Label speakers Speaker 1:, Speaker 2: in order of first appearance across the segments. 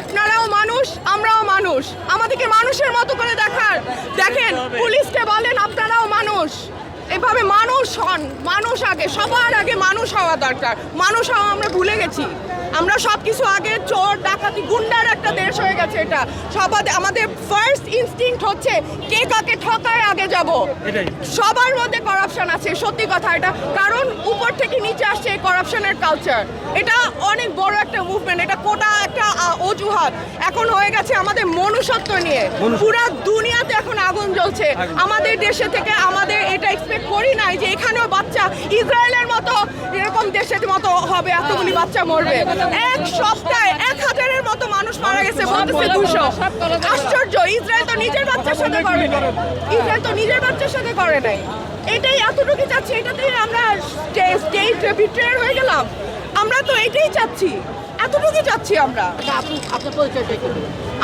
Speaker 1: আপনারাও মানুষ, আমরাও মানুষ। আমাদেরকে মানুষের মতো করে দেখার। দেখেন, পুলিশকে বলেন, আপনারাও মানুষ। এভাবে মানুষ হন, মানুষ আগে, সবার আগে মানুষ হওয়া দরকার। মানুষ হওয়া আমরা ভুলে গেছি। আমরা সব কিছু আগে চোর ডাকাতি গুন্ডার একটা দেশ হয়ে গেছে এটা। সবার আমাদের ফার্স্ট ইনস্টিংক্ট হচ্ছে কে কাকে ঠকায় আগে যাব। সবার মধ্যে করাপশন আছে সত্যি কথা এটা। কারণ উপর থেকে নিচে আসছে এই করাপশনের কালচার এটা অনেক বড় একটা মুভমেন্ট এটা কোটা একটা অজুহাত। এখন হয়ে গেছে আমাদের মনুষ্যত্ব নিয়ে। পুরা দুনিয়াতে এখন আগুন জ্বলছে। আমাদের দেশে থেকে আমাদের এটা এক্সপেক্ট করি নাই যে এখানেও বাচ্চা ইসরায়েলের মতো এরকম দেশের মতো হবে এতগুলি বাচ্চা মরবে। এক সপ্তাহে এক হাজারের মতো মানুষ মারা গেছে বলতেছে দুশো। আশ্চর্য ইসরায়েল তো নিজের বাচ্চার সাথে করে নাই। ইসরায়েল তো নিজের বাচ্চার সাথে করে নাই। এটাই এতটুকু চাচ্ছি এটাতেই আমরা স্টেট বিট্রেয়ার হয়ে গেলাম। আমরা তো এটাই চাচ্ছি এতটুকু চাচ্ছি আমরা।
Speaker 2: দেখুন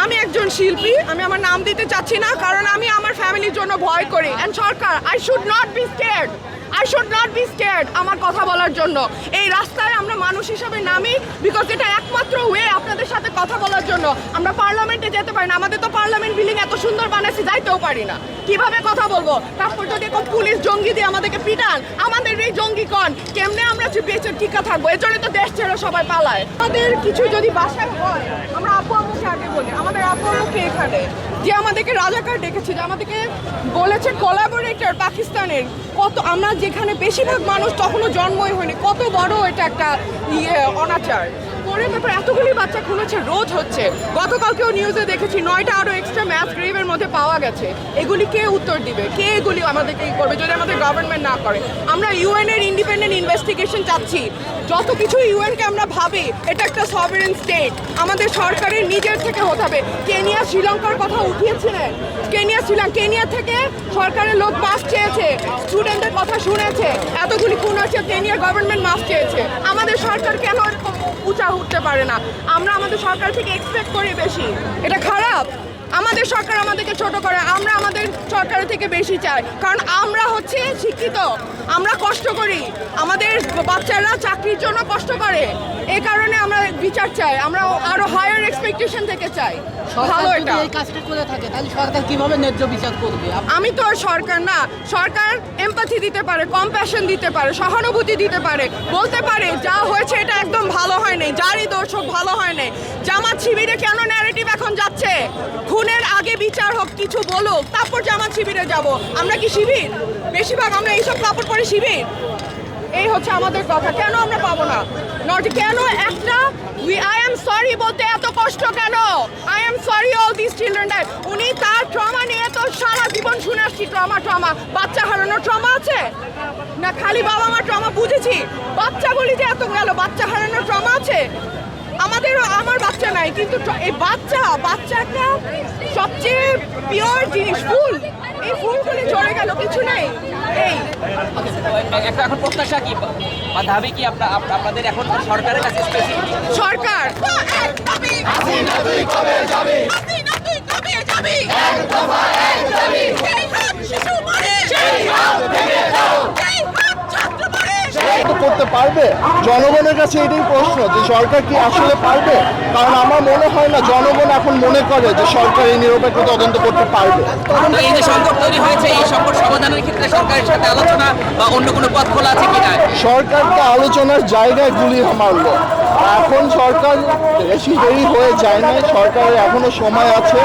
Speaker 1: আমি একজন শিল্পী আমি আমার নাম দিতে চাচ্ছি না কারণ আমি আমার ফ্যামিলির জন্য ভয় করি। And sarkar I should not be scared I should not be scared আমার কথা বলার জন্য। এই রাস্তায় আমরা মানুষ হিসাবে নামি বিকজ এটা একমাত্র ওয়ে কথা বলার জন্য। আমরা পার্লামেন্টে যেতে পারি না। আমাদের তো পার্লামেন্ট বিল্ডিং এত সুন্দর বানাইছে, যাইতেও পারি না। কীভাবে কথা বলব? তারপর যদি এখন পুলিশ জঙ্গি দিয়ে আমাদেরকে পিটান? আমাদের এই জঙ্গি কন? কেমনে আমরা বেঁচে টিকা থাকব? এর জন্য তো দেশ ছেড়ে সবাই পালায়। আমাদের কিছু যদি বাসায় হয়, আমরা আপু আম্মুকে আগে বলি। আমাদের আপু আম্মুকে এখানে? যে আমাদেরকে রাজাকার ডেকেছে, যে আমাদেরকে বলেছে কোলাবোরেটর পাকিস্তানের। কত, আমরা যেখানে বেশিরভাগ মানুষ তখনও জন্মই হয়নি। কত বড় এটা একটা ইয়ে অনাচার। পরে ব্যাপার, এতগুলি বাচ্চা খুলেছে, রোজ হচ্ছে। গতকালকেও নিউজে দেখেছি, নয়টা আরও এক্সট্রা ম্যাথ গ্রেভের মধ্যে পাওয়া গেছে। এগুলি কে উত্তর দিবে? কে এগুলি আমাদেরকে ই করবে যদি আমাদের গভর্নমেন্ট না করে? আমরা ইউএন এর ইন্ডিপেন্ডেন্ট ইনভেস্টিগেশন চাচ্ছি। যত কিছু ইউএনকে আমরা ভাবি, এটা একটা সভারেন স্টেট আমাদের সরকারের নিজের থেকে হতে হবে। কেনিয়া, শ্রীলঙ্কার কথা উঠিয়েছিলেন। কেনিয়া শ্রীলঙ্কা কেনিয়া থেকে সরকারের লোক মাফ চেয়েছে স্টুডেন্টদের কথা শুনেছে। এতগুলি খুন হচ্ছে কেনিয়া গভর্নমেন্ট মাফ চেয়েছে। আমাদের সরকার কেন এরকম উঁচা উঠতে পারে না। আমরা আমাদের সরকার থেকে এক্সপেক্ট করি বেশি। এটা খারাপ। আমাদের সরকার আমাদেরকে ছোট করে আমরা আমাদের সরকারের থেকে বেশি চাই। কারণ আমরা হচ্ছে শিক্ষিত। আমরা কষ্ট করি। আমাদের বাচ্চারা চাকরির জন্য কষ্ট করে। এই কারণে আমরা বিচার চাই। আমরা আরও হায়ার এক্সপেকটেশন থেকে চাই। ভালো এটা।
Speaker 2: এই কাজটা করে থাকে তাহলে সরকার কীভাবে ন্যায্য বিচার করবে?
Speaker 1: আমি তো সরকার না। সরকার এমপাথি দিতে পারে কম্প্যাশন দিতে পারে সহানুভূতি দিতে পারে। বলতে পারে যা হয়েছে এটা একদম হোক ভালো হয় নাই। জামাত শিবিরে কেন ন্যারেটিভ এখন যাচ্ছে? খুনের আগে বিচার হোক, কিছু বলুক, তারপর জামাত শিবিরে যাব। আমরা কি শিবির? বেশিরভাগ আমরা এইসব কাপড় পরে শিবির। এই হচ্ছে আমাদের কথা। কেন আমরা পাবো না? নট কেন একটা, উই আই এম সরি বলতে এত কষ্ট কেন? I am sorry all this children die উনি তার ট্রমা নিয়ে তো সারা জীবন শুনে আসছি। ট্রমা ট্রমা বাচ্চা হারানোর ট্রমা আছে? না, খালি বাবা মা ট্রমা বুঝেছি। বাচ্চা বলি যে এত গেল বাচ্চা হারানোর ট্রমা আছে? আমাদেরও আমার বাচ্চা নাই কিন্তু এই বাচ্চা বাচ্চা একটা সবচেয়ে পিওর জিনিস ফুল। এই ফুলগুলি ঝরে গেল কিছু নেই। এই।
Speaker 3: একটা এখন প্রত্যাশা কি? বা দাবি কি আপনার আপনাদের এখন সরকারের কাছে
Speaker 1: সরকার।
Speaker 4: তো করতে পারবে? জনগণের কাছে এটাই প্রশ্ন যে সরকার কি আসলে পারবে? কারণ আমার মনে হয় না জনগণ এখন মনে করে যে সরকার এই নিরপেক্ষ তদন্ত করতে পারবে।
Speaker 3: তো এই যে সংকট তৈরি হয়েছে এই সংকট সমাধানের ক্ষেত্রে সরকারের সাথে আলোচনা বা অন্য কোনো পথ খোলা আছে কিনা
Speaker 4: সরকারকে আলোচনার জায়গায় গুলি মারলো। এখন সরকার বেশি দেরি হয়ে যায় না সরকারের এখনও সময় আছে।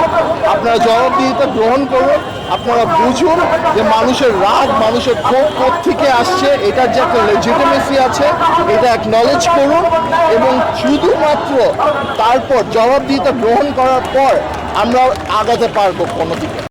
Speaker 4: আপনারা জবাবদিহিতা গ্রহণ করুন। আপনারা বুঝুন যে মানুষের রাগ, মানুষের ক্ষোভ থেকে আসছে, এটার যে একটা লেজিটিমেসি আছে, এটা অ্যাকনলেজ করুন এবং শুধুমাত্র তারপর জবাবদিহিতা গ্রহণ করার পর আমরা আগাতে পারব কোনো দিকে